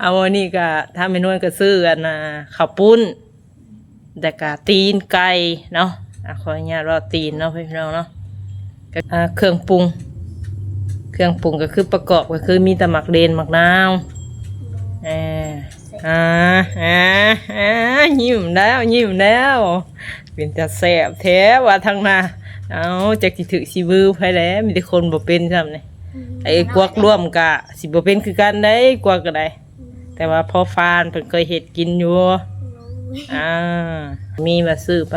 เอาวันนี้ก็ถ้าไม่นวลก็ซื้อกันนะข้าวปุ้นแต่ก็ตีนไก่เนาะอะขออนุญาตรอตีนเนาะพี่น้องเนาะก็อ่าเครื่องปรุง เครื่องปรุงก็คือประกอบก็คือมีแต่หมักเดนหมักนาวเอ่าอ่าอ่าอ่ายิ้มแล้วยิ้มแล้วเป็นจะแสบแท้ว่าทางหน้าเอาจากสิถือสิบือไปแล้วมีแต่คนบ่เป็นซ้ำนี่ไอ้กวักร่วมกะสิบ่เป็นคือกันได้กวักก็ได้ แต่ว่าพอฟานเพิ่นเคยเฮ็ดกินอยู่อ่ามีมาซื้อไป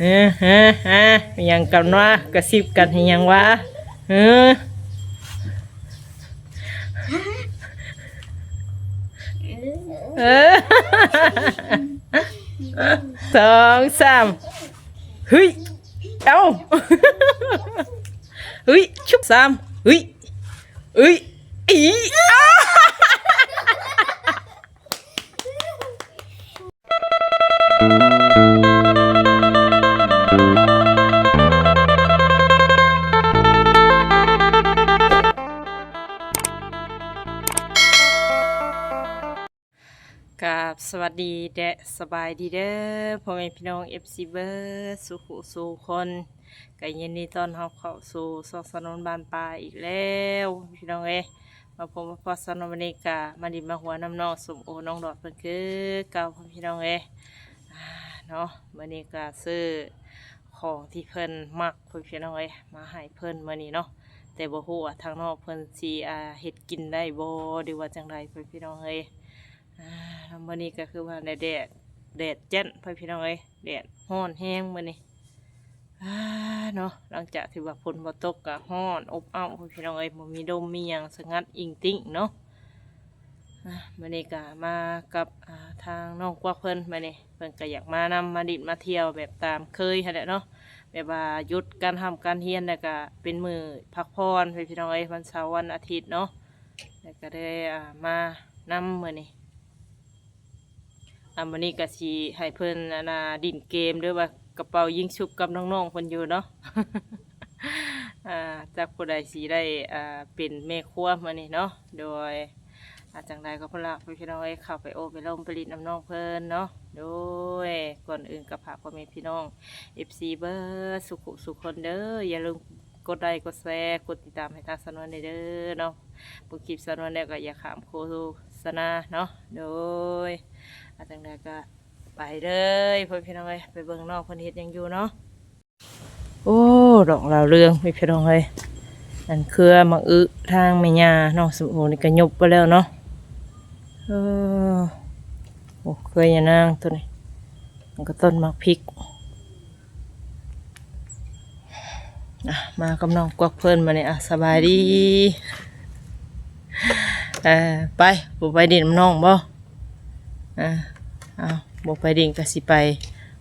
เออฮะฮะอิหยังกันวะกระซิบกันอิหยังวะเออเออสองสามเฮ้ยเอ้าเฮ้ยชุบสามเฮ้ยเฮ้ย อีอ้ากับสวัสดีเดะสบายดีเด้อพ่อแม่พี่น้องเอฟซีเบอร์สุขุสู่คนก็ยินดีต้อนรับเข้าสู่ซอกสนนบานปลาอีกแล้ว พี่น้องเอ้ มาพบมาพอสนนวันนี้กะมาดิมาหัวน้ำนองสมโอน้องดอดเพิ่นคือเก่าพ่อพี่น้องเอ้เนาะวันนี้ก็ซื้อของที่เพิ่นมักพ่อพี่น้องเอ้มาให้เพิ่นมื้อนี้เนาะแต่บ่ฮู้ว่าทางนอกเพิ่นสิอ่าเฮ็ดกินได้บ่หรือว่าจังไดพ่อพี่น้องเอ้อ่ามื้อนี้ก็คือว่าในแดดแดดเจ้นพ่อพี่น้องเอ้แดดร้อนแห้งมื้อนี้ อ่าเนาะหลังจากที่ว่าฝนบ่ตกก็ร้อนอบอ้าวพี่น้องเอ้ยบ่มีลมมีหยังสงัดอิงติ้งเนาะอ่ามื้อนี้ก็มากับอ่าทางน้องกวักเพิ่นมื้อนี้เพิ่นก็อยากมานำมาดิดมาเที่ยวแบบตามเคยหั่นแหละเนาะแบบว่าหยุดการทำการเรียนแล้วก็เป็นมื้อพักผ่อนพ่อพี่น้องเอ้ยวันเสาร์วันอาทิตย์เนาะแล้วก็ได้อ่ามานำมื้อนี้ อันวันนี้ก็สิให้เพิ่นอันนาดินเกมด้วยว่า กระเป๋ายิงชุบกับน้องๆเพิ่นอยู่เนาะจากผู้ใดสิได้เป็นแม่ครัวมานี่เนาะโดยอาจังใดก็พนละพี่น้องเอ้ยเข้าไปโอไปลมผลิตน้ำน้องเพลินเนาะโดยก่อนอื่นกับพระพ่อแม่พี่น้อง FC เบอร์สุขสุขคนเด้ออย่าลืมกดไลค์กดแชร์กดติดตามให้ทางสนวนเด้อเนาะผู้คลิปสนวนเนี่ยก็อย่าขามโฆษณาเนาะโดยอาจังใดก็ ไปเลยเพื่อนพี่น้องเอ้ยไปเบิ่งนอกเพิ่นเฮ็ดหยังอยู่เนาะโอ้ดอกเราวเรืองพี่พี่น้องเอ้ยนั่นคือมักอึทางแม่ย่าน้องสมโอนี่ก็ยบไปแล้วเนาะเออโอ้เคยยานางตัวนี้มันก็ต้นมักพริกอะมากับน้องกวักเพิ่นมาเนี่ยอะสบายดีเออไปบ่ไปดินน้ำน้องบ่อ่าเอา บอกไปดิ่งก็สิไป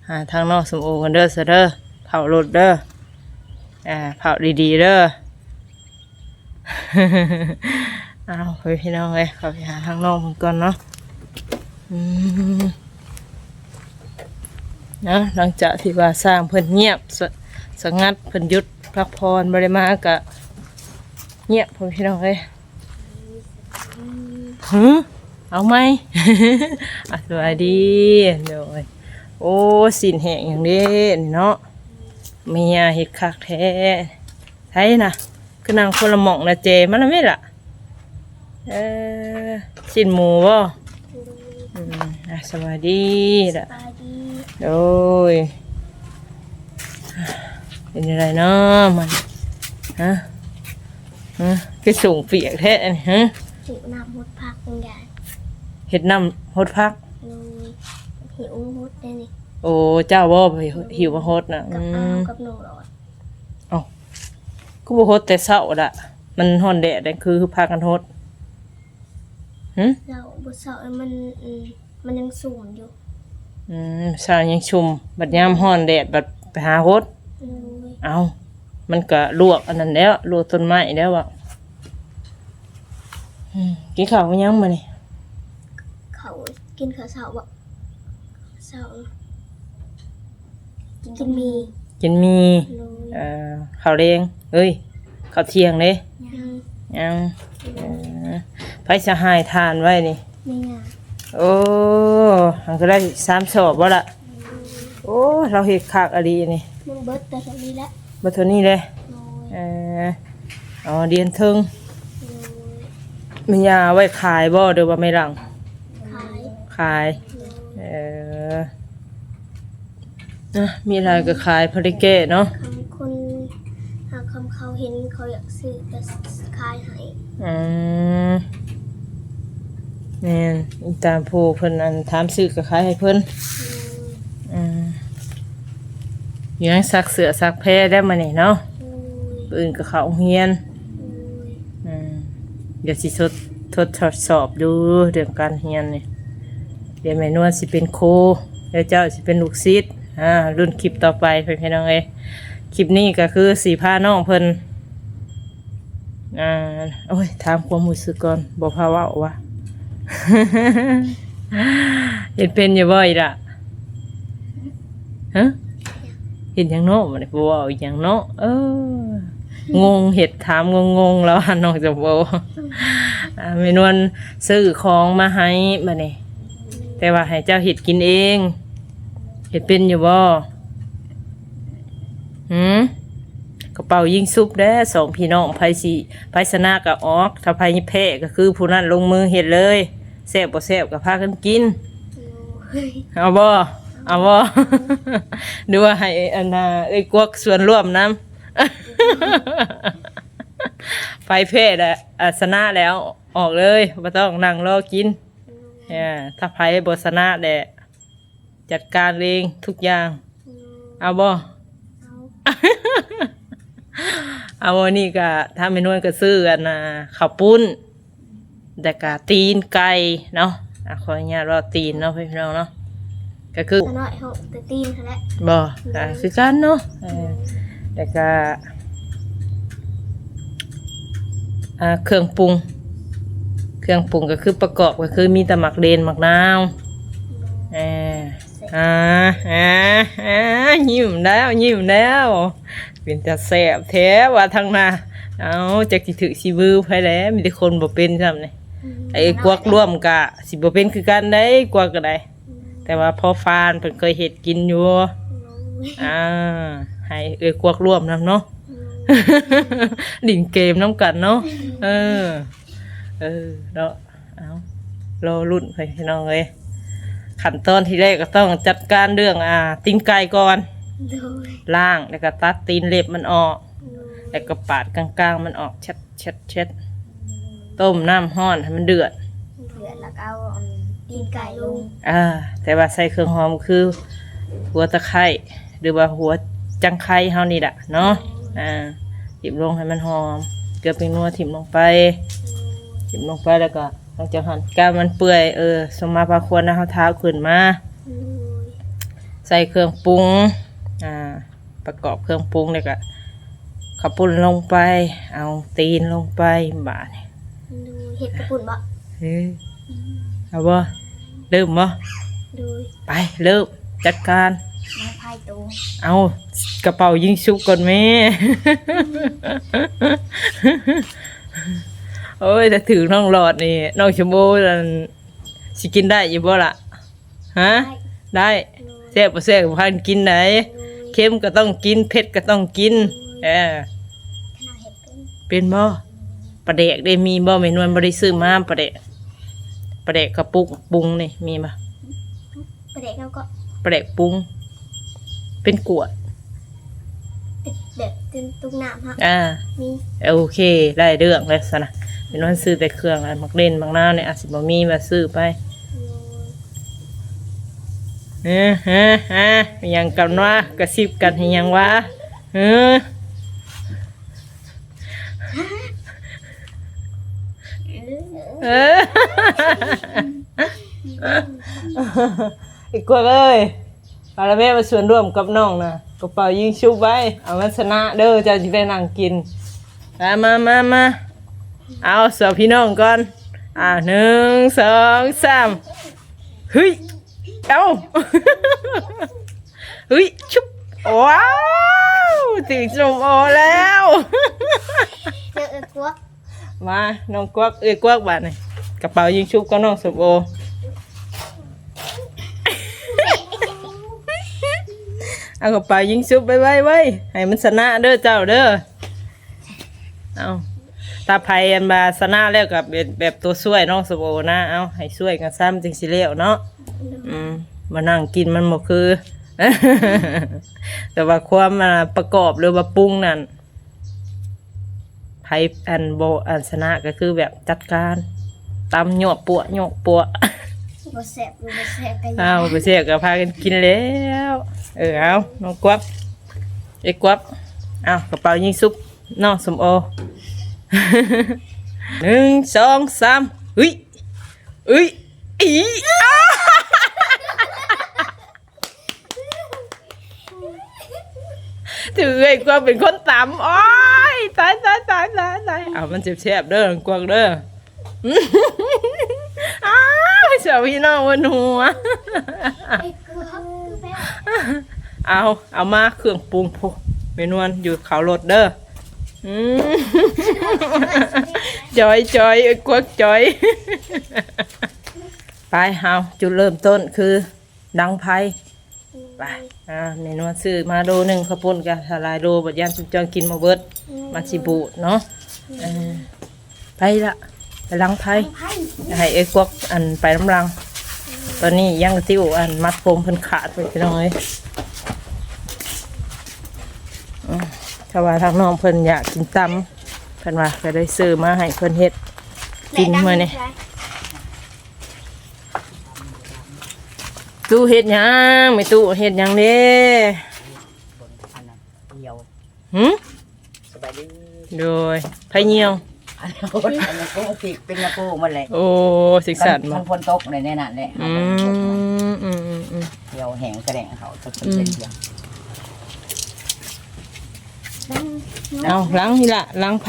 หาทางนอกสมโอกันเด้อซะเด้อเผารถเด้ออ่าเผาดีๆเด้อเอาไปพี่น้องเลยขาไปหาทางนอกมันก่อนเนาะนะหลังจากที่ว่าสร้างเพิ่นเงียบสสงัดเพิ่นยุดพักพรบริมาก็เงียบพ่อพี่น้องเลยหือ เอาไหมอะสวัสดีเดี๋ยวโอ้สินแหงอย่างนี้นี่เนาะเมียเห็ดคักแท้ไทยนะคือนางคนละหม่องนะเจมันนะไม่ล่ะเออสินหมูบ่อืมอะสวัสดีล่ะปาดีโดยเป็นอะไรเนาะมันฮะฮะคือสูงเปียกแท้นี่ฮะหิวนำหดพัก เหมือนกันเห็ดน้ำหดพักเลยหิวหดได้นี่โอ้เจ้าบ่ไปหิวมาโฮดนะกับอือ้าวมกับหนูหรอเอ้าก็บ่โฮดแต่เช้าละมันฮ้อนแดดนั่นคือพากันโฮดหึเราบุษเามันอืมมันยังสูงอยู่อืมเช้ายังชุ่มบัดยามฮ้อนแดดบัดไปหาโฮดเลยเอ้ามันก็ลวกอันนั้นแล้วลวกต้นไม้แล้วอะอืมกินข้าวกันยังมื้อนี้เขา กินข้าวเสาบ่เสากินมีกินมีเลยเอ่อข้าวแดงเอ้ยข้าวเที่ยงเด้ยังยังเออไผจะหายทานไว้นี่ ไม่งานโอ้มันก็ได้สามสอบบ่ละโอ้ เราเห็ดขากอะไรนี่มันเบิดแต่ตอนนี้แหละมาเท่านี้เลยโดยเอออ๋อเดียนเทิงโดยมียาไว้ขายบ่เดี๋ยวว่าไม่หลังขาย ขายโดยเออนะมีอะไรก็ขายพอได้แก้เนาะคำคนหากคำเขาเห็นเขาอยากซื้อแต่ขายให้อืมแม่นอีตามผู้เพิ่นอันถามซื้อก็ขายให้เพิ่นโดยอืมอยู่ยังซักเสือซักแพรได้มานี่เนาะโดยอื่นก็เข้าโรงเรียนโดยอืมเดี๋ยวสิทดทดทดสอบดูเรื่องการเรียนนี่ เดี๋ยวแม่นวลสิเป็นครูเดี๋ยวเจ้าสิเป็นลูกศิษย์อ่ารุ่นคลิปต่อไปเพื่อนพี่น้องเอ้ยคลิปนี้ก็คือสีผ้าน้องเพิ่นอ่าโอ้ยถามความรู้สึกก่อนบอกพาเว่าวะเห็นเป็นอยู่บ่อยล่ะฮะเห็นอย่างโน้มันบ่ว้าอย่างเนาะเอองงเห็ดถามงงงแล้วน้องจะบอกอ่าเมนวนซื้อของมาให้มาเนี่ย แต่ว่าให้เจ้าเห็ดกินเองเห็ดเป็นอยู่บ่หืมกระเป๋ายิงซุปเด้อสองพี่น้องไพสีไพสนากับออก ถ้าไพแพ้ก็คือผู้นั้นลงมือเห็ดเลยแซ่บบ่แซ่บก็พากันกินโดยเอาบ่เอาบ่ดูว่าให้อันน่ะไอ้กวกส่วนร่วมน้ำไฟเพศอะอาสนะแล้วออกเลยไม่ต้องนั่งรอกิน เนี่ยถ้าไฟบสนะแหละจัดการเองทุกอย่าง เอาบ่เอาเอาวันนี้ก็ถ้าเมนูก็ซื้อกันนะข้าวปุ้นแต่กะตีนไก่เนาะอะขออนุญาตว่าตีนเนาะพี่น้องเนาะก็คือแต่น้อยเขาแต่ตีนเขาแหละบ่อะคือกันเนาะเออแต่ก็อ่าเครื่องปรุง เครื่องปรุงก็คือประกอบก็คือมีแต่หมักเลนหมักนาวเอออ่าอ่าอ่ายิ้มแล้วยิ้มแล้วเป็นแต่แสบแท้ว่าทางหน้าเอาจากสิถือสิบือไปแล้วมีแต่คนบ่เป็นซ้ำนี่ไอ้กวักร่วมกะสิบ่เป็นคือกันได้กวักก็ได้แต่ว่าพอฟานเพิ่นเคยเฮ็ดกินอยู่อ่าให้เอ้ยกวักร่วมนํเนาะดิ่งเกมน้ำกันเนาะเออ เออเนาะเอารอรุ่นไปพี่น้องเลยขั้นตอนที่แรกก็ต้องจัดการเรื่องอ่าตีนไก่ก่อนโดยล่างแล้วก็ตัดตีนเล็บมันออกโดยแล้วก็ปาดกลางๆ มันออกเช็ดเช็ดเช็ดต้มน้ำห้อนให้มันเดือดเดือดแล้วก็เอาอันตีนไก่ลงอ่าแต่ว่าใส่เครื่องหอมคือ หัวตะไคร้หรือว่าหัวจังไคร้เฮานี่แหละเนาะอ่าถิมลงให้มันหอม เกลือเป็นนัวถิมลงไป ถิมลงไปแล้วก็หลังจากหั่นกามันเปื่อยเออสมมาพาควรนะเฮาเท้าขึ้นมาโดยใส่เครื่องปรุงอ่าประกอบเครื่องปรุงแล้วก็ข้าวปุ้นลงไป เอาตีนลงไปบาดนี่โดยเห็ดกระปุ่นบ่เฮ้ยเอาบ่เริ่มบ่โดยไปเริ่มจัดการไม้พายตัวเอากระเป๋ายิงชุบก่อนแม่ โอ้ยแต่ถือน้องหลอดนี่น้องชมโบนั่นสิกินได้อยู่บ่ล่ะฮะได้โดยแซ่บบ่แซ่บก็พากันกินไหนโดยเค็มก็ต้องกินเผ็ดก็ต้องกินเออขนาดเห็ดเป็นเป็นบ่ปลาแดกได้มีบ่แม่นวลบ่ได้ซื้อมาปลาแดกปลาแดกกระปุกปรุงนี่มีบ่ประเด็กเราก็ปลาแดกปรุงเป็นกวดติด แบบตึงตุกน้ำฮะอ่า มีโอเคได้เรื่องเลยสนะเป็นวันซื้อแต่เครื่องอะไรมักเล่นบางหน้าวเนี่ยอาจสิบ่มีมาซื้อไปโดยเออฮะฮะอิหยังกันว่ากระซิบกันอิหยังวะเออเออ อีกกว่าเลยปาราเมมาส่วนร่วมกับน้องนะ กระเป๋ายิงชุบไว้ เอามันชนะเด้อเจะจะได้นั่งกินมามามามาเอาสาวพี่น้องก่อน อ่าหนึ่งสองสามเฮ้ย เอาเฮ้ย ชุบ ว้าวถึงชมโอแล้ว เจอเอ็กวักมา น้องกวักเอ้ยกวักบาดนี่กระเป๋ายิงชุบก็น้องสมโอ เอากระเป๋ายิงชุบไปไว้ไว้ให้มันชนะเด้อเจ้าเด้อเอาตาไพอันบาชนะแล้วกับแบบแบบตัวช่วยน้องสมโอนะเอาให้ช่วยกันซ้ำจึงสิเลี้ยวเนาะอืมมานั่งกินมันหมดคือ แต่ว่าความมาประกอบหรือว่าปรุงนั่นไพอันโบอันชนะก็คือแบบจัดการตำหยอกปัวหยอกปัวบ่แซ่บบ่แซ่บกันอ้าวไปเสียก็พากันกินแล้ว เออเอาน้องกวับไอ้กวับอ้ากระเป๋ายิงซุปน้องสมโอหนึ่งสองสามเฮ้ยเอ้ยอีอ้าถือไอ้กวางเป็นคนต่ำโอ้ยตายตายตายตายตายเอามันเจ็บแสบๆเด้อกวางเด้ออ้าวเสียวพี่น้องวันหัว เอาเอามาเครื่องปรุงพวกเมนวนอยู่เขารถเด้ออืมจอยจอยไอ้กวกจอย ไปเอาจุดเริ่มต้นคือ ดังไพไปอ่าเมนวนซื้อมาโลหนึ่งข้าวปุ้นกับทลายโลบัดยันจุจองกินมาเบิดมันสิบูดเนาะเออไปละไปดังไพไพ่ให้ไอ้กวกอันไปน้ำรัง ตอนนี้ยังติ้วอันมัดผมเพิ่นขาดไปพี่น้องเอ้ยอืมถ้าว่าทางน้องเพิ่นอยากกินตำเพิ่นว่าก็ได้ซื้อมาให้เพิ่นเฮ็ดกินมื้อนี้ตู้เฮ็ดหยังไม่ตู้เฮ็ดหยังเด้อันนั้นเดียวหึสบายดีโดยไผเหี่ยว อันนั้นอันนั้นก็ติเป็นละโก้มาเลยโอ้สิกสันบ่มันฝนตกในแน่นั่นแหละอืมอืมอืมอืมเดียวแห้งกระแดงเขาจะเป็นเดียวเอาล้างนี่ล่ะล้างไผ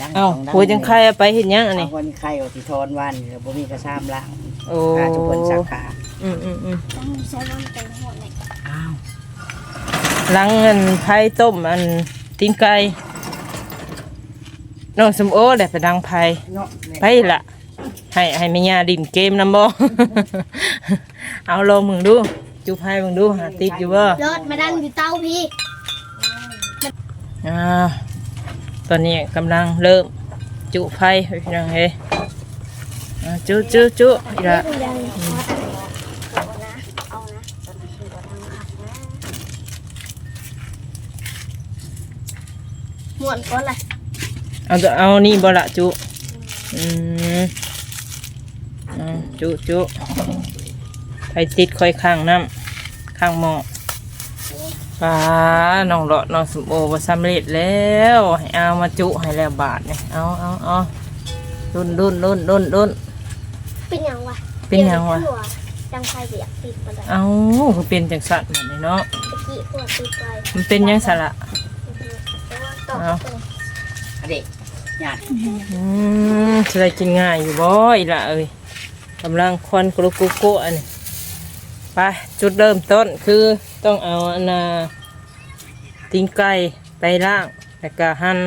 ดังเอาดัหัวจังไข่เอาไปเฮ็ดหยังอันเอานี้คนไข่เอาที่ทอนวันแล้วบ่มีกระซ้ำล่างโอ้ขาทุกคนสักขาอืมอืมอืมต้องใช้วันเป็นหัวไหนอ้าวล้างเงินไผ่ต้มอันตีนไก่ น้องสมโอได้ไปดังไผ่เนาะไปละให้ให้แม่ย่าดินเกมนำบ่ เอาลองมึงดู จุไผ่มึงดูหาติดอยู่บ่รถมาดังอยู่เตาพี่อ่าตอนนี้กำลังเริ่มจุไผ่ให้พี่น้องเฮ้ยอ่าจุจุจุอีละยังเอานะเอานะตอนนี้คือว่าทางหักนะหมวนก่อนเลย เอาตัวเอานี่บ่ละจุอืมอ่าจุจุไผ่ติดค่อยข้างน้ำข้างหม้อป้าน้องเลาะน้องสมโอว่าสำเร็จแล้วให้เอามาจุให้แล้วบาทเนี่ยเอาเอาเอารุ่นรุ่นรุ่นรุ่นรุ่นเป็นยังวะเป็นหยังวะดังไฟเบียกติดมาเลยเอาคือเป็นจังสัตว์แบบนี้เนาะตะกี้ขวดติดไฟมันเป็นหยังสละต่อเอาอันเด็ก หยาดอืมจะได้กินง่ายอยู่บ่อีละเอ้ยกำลังควันกรุกุกโกะอันนี้ไปจุดเริ่มต้นคือต้องเอาอันนาติ้งไก่ไปล่างแล้วก็หั่น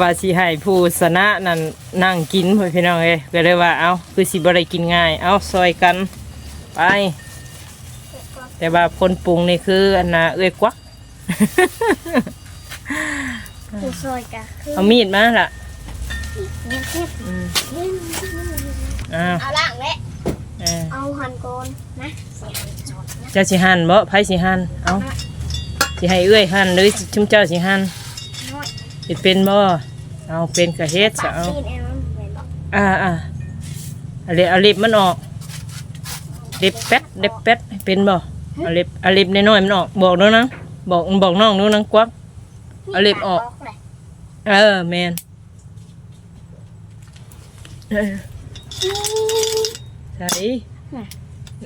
ว่าสิให้ผู้สนะนั่นนั่งกินพ่อพี่น้องเอ้ยก็เลยว่าเอาคือสิบ่ได้กินง่าย เอาซอยกันไป แต่ว่าคนปรุงนี่คืออันน่ะเอ้ยกวัก คือซอยกะคือเอามีดมาล่ะเนี่ยเทียบอืมอ้าวเอาล่างและเออเอาหันโกนนะสดนะเจ้าสิหั่นบ่ไผสิหั่นเอาสิให้เอ้ยหั่นหรือชุมเจ้าสิหั่นน้อยสิเป็นบ่เอาเป็นกะเฮ็ดซะปากเอา ซีนแอลเหมือนบอกอ่าอ่าเอาเล็บเอาเล็บมันออกเล็บแป๊ดเล็บแป๊ดให้เป็นบ่เอาเล็บเอาเล็บน้อยๆมันออกบอกด้วยนะบอกบอกน้องด้วยนะกวัก เอาเล็บออก เลยเออแมนเออใช่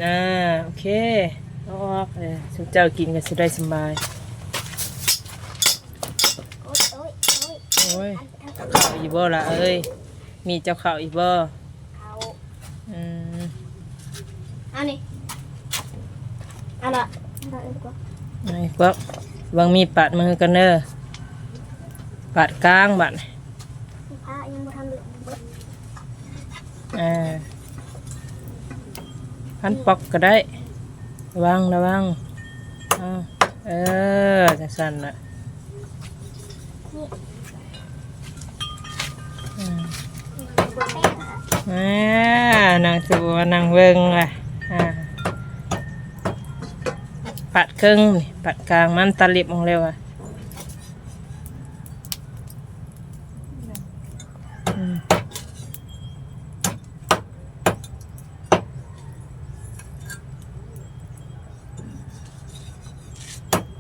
อ่าโอเคเอาออกเออสุเจ้ากินกันสิได้สบายโอ๊ยโอ๊ยโอ๊ยโอ้ยอันเจ้าข่าวอีบ่ละเอ้ยมีเจ้าข่าวอีบ่เอาอืมเอานี่เอาละเอาละเอ็นกว่าไอ้กวักวางมีดปาดมือกันเด้อ ปาดกลางบัดพระยังบ่ทันเลยเบิดอ่าพันปอกก็ได้ ระวังระวังอ่าเออจังสั่นละอืมบนแป้งอะอ่านางสัวนางเวิงล่ะอ่าปัดครึ่งนี่ปัดกลางมันตะลิบมองเร็วอะอืม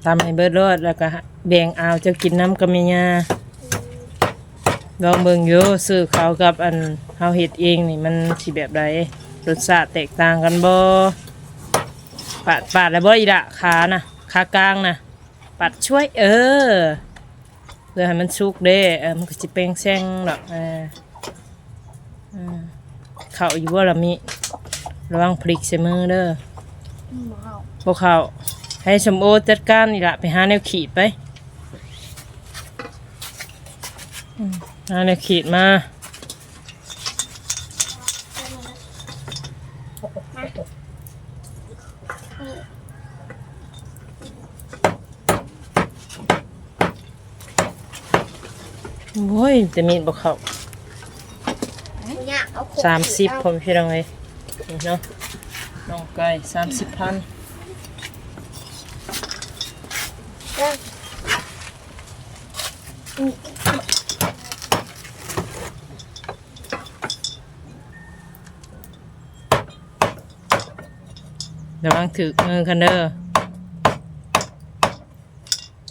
ทำให้เบิดรสแล้วก็แบ่งเอาเจะกินน้ำกับเมียาลองเบิ่งอยู่ซื้อเขาวกับอันเฮาเฮ็ดเองนี่มันสิแบบใดรสชาติแตกต่างกันบ่ปาดปาดแล้วบ่อีละขานะขากลางนะปัดช่วยเออเพื่อให้มันสุกเด้เออมันก็สิเปร่งแซงดอกเอออืมเข้าอยู่บ่ล่ะมิระวังพลิกใส่มือเด้อหมูเห่าพวกเขา ให้สมโอจัดการนี่ละไปหาแนวขีดไปหาแนวขีดมาโอ้ยจะมีบอกเขาสามสิบผมพี่น้องเลยเนาะน้องไก่สามสิบพัน เอาอืมเดี๋ยววางถือมือกันเด้อ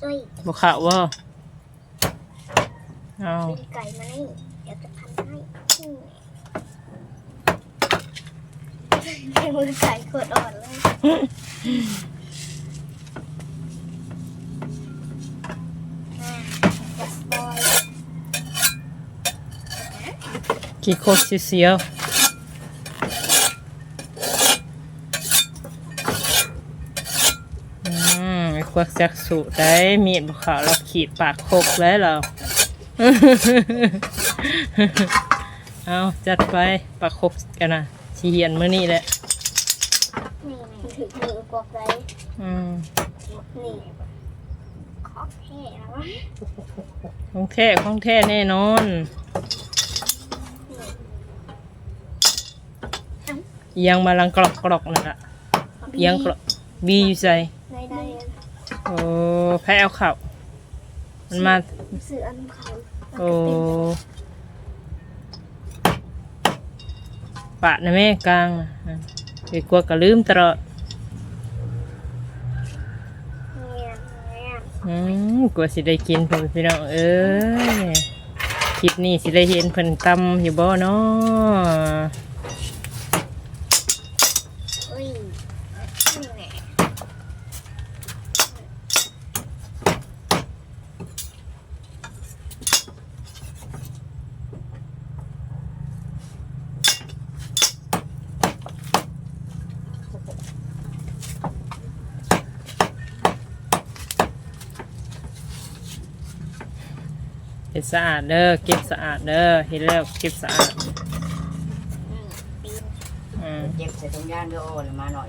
เอ้ยบอกเขาว่าเอามีไก่มานี่เดี๋ยวจะพันให้อืมให้มือไก่ขวดอ่อนเลยอ่าจัสบอย กี่โคตรเสียวอืมไอ้ควักจักสูได้มีดบอกเขาเราขีดปากโคกแล้วเราเอาจัดไปปากโคกกันนะชีเหียนมื้อนี้แหละนี่นี่ถือมือกวกไว้อืมนี่ขอแค่แล้ววะของแท้ของแท้แน่นอน เอียังมาลังกรอกกรอกนั่นละเอียังกรอกบีอยู่ใส่ได้ได้โอ้แพ้เอาเข่ามันมาซื้ออันเขาโอ้ปะนะแม่กลางน่ะอะไปกลัวก็ลืมตลอดเนี่ยเนี่ยอืมกลัวสิได้กินเพิ่นพี่น้องเอ้ยคลิปนี้สิได้เห็นเพิ่นตำอยู่บ่เนาะ เก็บสะอาดเด้อเก็บสะอาดเด้อเห็นแล้วเก็บสะอาดนี่ปีนอืมเจ็บใส่ตรงย่างก็โอ้ยมาหน่อย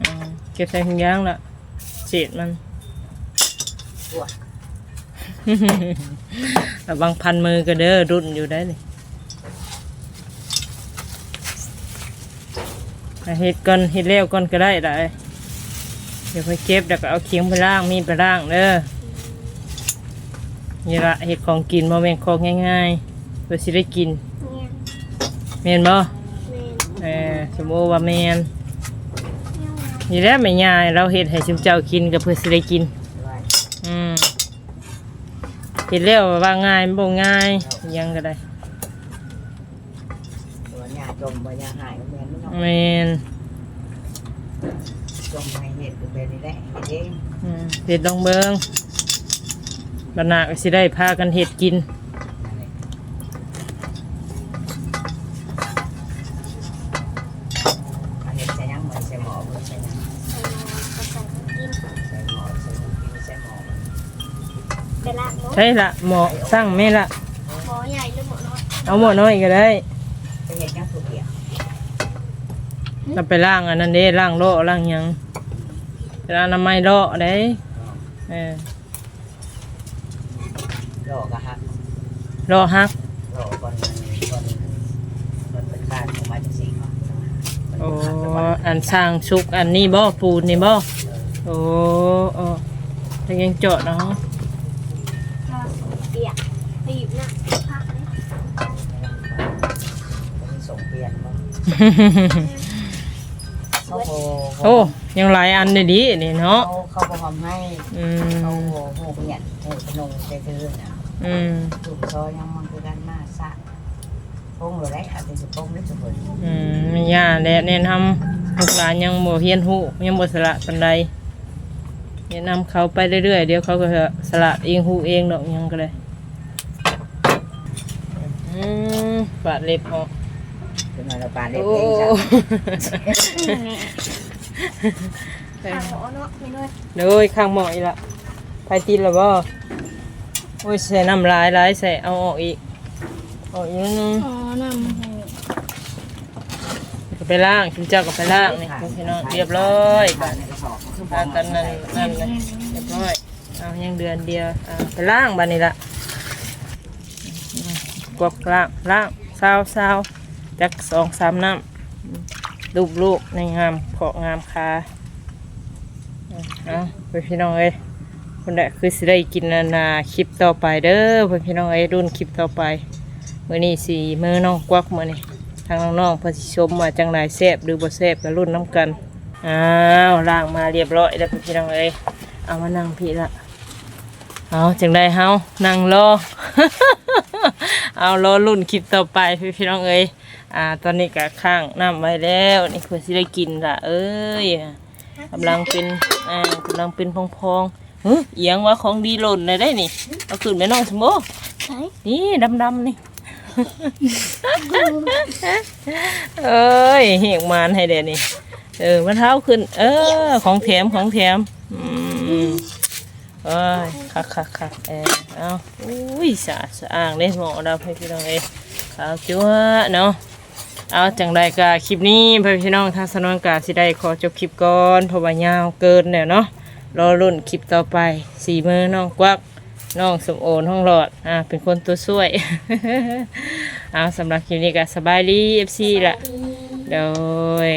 อืมเก็บใส่ถุงยางละเศษมัน ปวดระวังพันมือก็เด้อรุ่นอยู่ได้เลยอะเฮ็ดก่อนเฮ็ดแล้วก่อนก็ได้ละเอ้ยเดี๋ยวไปเก็บแล้วก็เอาเคียงไปล่างมีดไปล่างเด้อ นี่ละเฮ็ดของกินบ่แม่นของง่ายๆเพื่อสิได้กินเนี่ยแม่นบ่เมนเออสมมุติว่าแม่นเนี่ยนี่แหละไม่ง่ายเราเฮ็ดให้ชุมเจ้ากินก็เพื่อสิได้กินด้วยอืมเห็นแล้วว่าง่ายมันบ่ง่ายอิหยังก็ได้ตัวหญ้าจมบ่หญ้าหายก็แม่นไม่น้อยแม่นจมให้เห็ดก็เป็นนี่แหละเฮ็ดเองอืมเฮ็ดลองเบิ่ง บรรณาก็สิได้พากันเฮ็ดกิน อันนี้ใส่ยังเหมือนใส่หม้อเบิ่งใส่ยังใส่น้ำกระใส่น้ำกินใส่หม้อใส่น้ำกินใส่หมอไปละเนาะใช่ละหมอสั่งแม่ละ หมอใหญ่หรือหมอน้อยเอาหมอน้อยก็ได้ไปเห็ดยังสุกเอเราไปล่างอันนั้นเด้ล่างโลล่างหยังไปล่างน้ำไม้โลเด้เออ โลกอะฮัก โลฮักโลกก่อนก่อนก่อนเป็นการของมาจากสิ่งเนาะโอ้อันสร้างชุกอันนี้บ่ปูนนี่บ่โอ้โอ้แต่ยังเจาะเนาะเปียกตีบนะพักเลยส่งเปียนมั้งเขาโอ้ยังหลายอันเลยดินี่เนาะเขาบอกให้เขาโหโหเปลี่ยนโหขนมใจเธอน่ะ อืมถูกซอยยังมันคือกันมาซะพงหรือไรอาจจะสุพงหรือสุพงอืมมีย่าแดดแนะนำลูกหลานยังบ่เฮียนฮู้ยังบ่สละปานใดแนะนำเขาไปเรื่อยๆเดี๋ยวเขาก็จะสละเองฮู้เองดอกหยังก็ได้อืมปาดเล็บออกเป็นมาเราปานเด็กโอ้เองจ้ะข้าวหมอเนาะไม่น้อยโดยข้างหมออีกละไปตีนและบ่ โอ้ยใส่น้ำลายลายใส่เอาออกอีกออกอีกนิดนึงอ๋อนำให้ก็ไปล้างคุณเจ้าก็ไปล้างนี่พี่น้องเรียบร้อยบานในกระสอบคือพากันนั่นนั่นเลยเรียบร้อยเอายังเดือนเดียวอ่าไปล้างบ้านนี้ละกวกล้างล้างซาวซาวจักสองสามน้ำลูกลูกในงามเพาะงามคาเอาไปพี่น้องเอ้ย คนใดคือสิได้กินนานาคลิปต่อไปเด้อเพื่อนพี่น้องเอ้รุ่นคลิปต่อไปมื้อนี้สีมือน้องกวักมื้อนี้ทางน้องๆเพิ่นสิชมว่าจังไดแซ่บหรือบ่แซ่บก็รุ่นน้ำกันอ้าวล้างมาเรียบร้อยแล้วพี่น้องเอ้ยเอามานั่งพี่ละเอาจังได้เฮานั่งรอ เอารอรุ่นคลิปต่อไปพี่พี่น้องเอ้ยอ่า ตอนนี้ก็ข้างน้ำไว้แล้วนี่เพื่อสิได้กินละเอ้ยกำลังเป็นอ่ากำลังเป็นพองๆ เฮ้ยเอียงว่าของดีหล่นเลยได้นี่เอาขึ้นไปน้องสมโบใช่นี่ดำๆนี่เอ้ยเหียกมานให้เด่นี่เออมะเท้าขึ้น เออ ของแถมของแถมอืมเอ้ยคักคักคักเออเอาอุ้ยสะอาดสะอ้างเลยหมอเราให้พี่น้องเอ้ยขาวจั๊วเนาะเอาจังใดกะคลิปนี้พ่อพี่น้องทางสนวนกาสิได้ขอจบคลิปก่อนเพราะว่ายาวเกินเนี่ยเนาะ รอรุ่นคลิปต่อไปสี่มือน้องกวักน้องสมโอนห้องหลอดอ่าเป็นคนตัวช่วย เอาสำหรับคลิปนี้ก็สบายดีเอฟซีละโดย